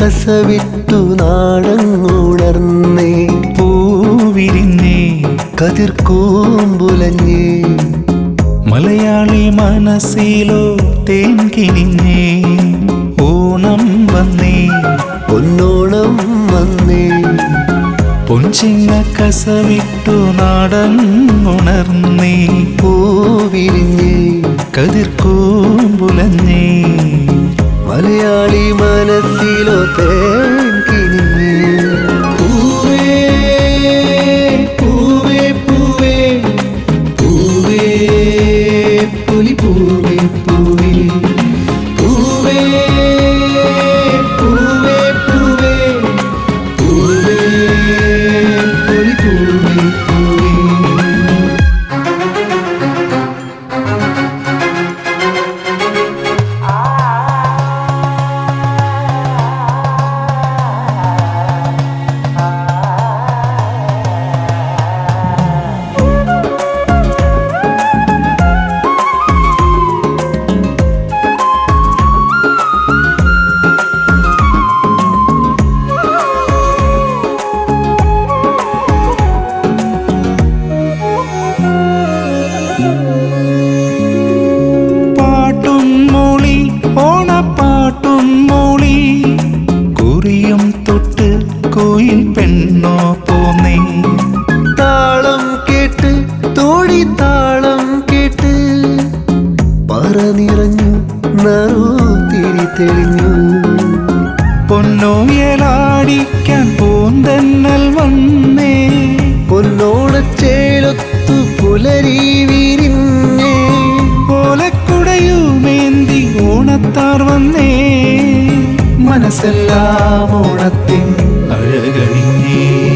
കസവിട്ടു നാടങ്ങുണർന്നേ. പൂവിരിഞ്ഞേ. കതിർക്കൂമ്പുലഞ്ഞേ. മലയാളി മനസ്സിലോ തേൻ കിനിഞ്ഞേ. ഓണം വന്നേ. പൊന്നോണം വന്നേ. പൊഞ്ചിങ്ങ കസവിട്ടു നാടങ്ങുണർന്നേ. പൂവിരിഞ്ഞേ. കതിർക്കൂമ്പുലഞ്ഞേ. മലയാളി മനസ്സിലോ നിറഞ്ഞു നറു തിരി തെളിഞ്ഞു. പൊന്നോയലാടിക്കാൻ പൂന്തന്നൽ വന്നേ. പൊന്നോണച്ചേലൊത്തു പുലരി വിരിഞ്ഞേ. ഓലക്കുടയുമേന്തി ഓണത്താർ വന്നേ. മനസ്സെല്ലാം ഓണത്തിൻ അഴകണിഞ്ഞേ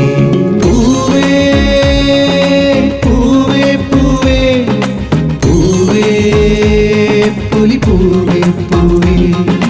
പൂവേ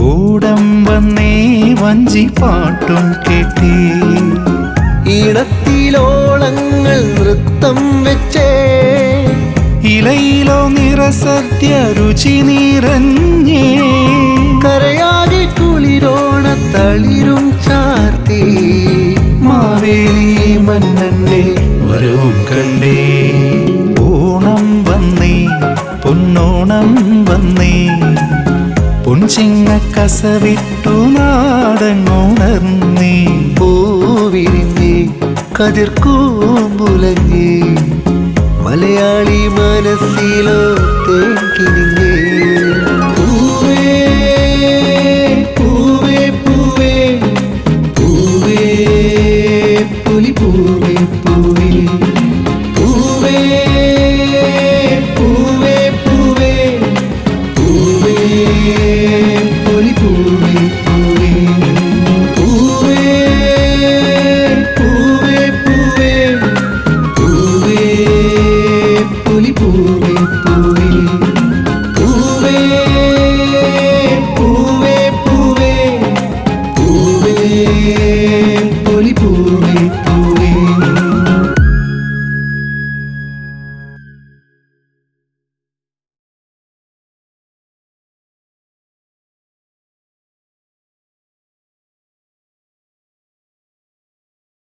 ഓടം വന്നേ വഞ്ചി പാട്ടും കേട്ടേ. ഇടത്തിലോളങ്ങൾ നൃത്തം വെച്ചേ. ഇലയിലോ നിറസത്യ രുചി നിറഞ്ഞേ. കരയാകെ കുളിരോണ തളിരും ചാർത്തി. മാവേലി മന്നന്റെ വരവും കണ്ടേ. പൊൻചിങ്ങ കസവിട്ടു നാടങ്ങുണർന്നീ പൂവിരിഞ്ഞി കതിർക്കൂമ്പുലങ്ങി മലയാളി മനസ്സിലോ തേക്കിനിഞ്ഞേ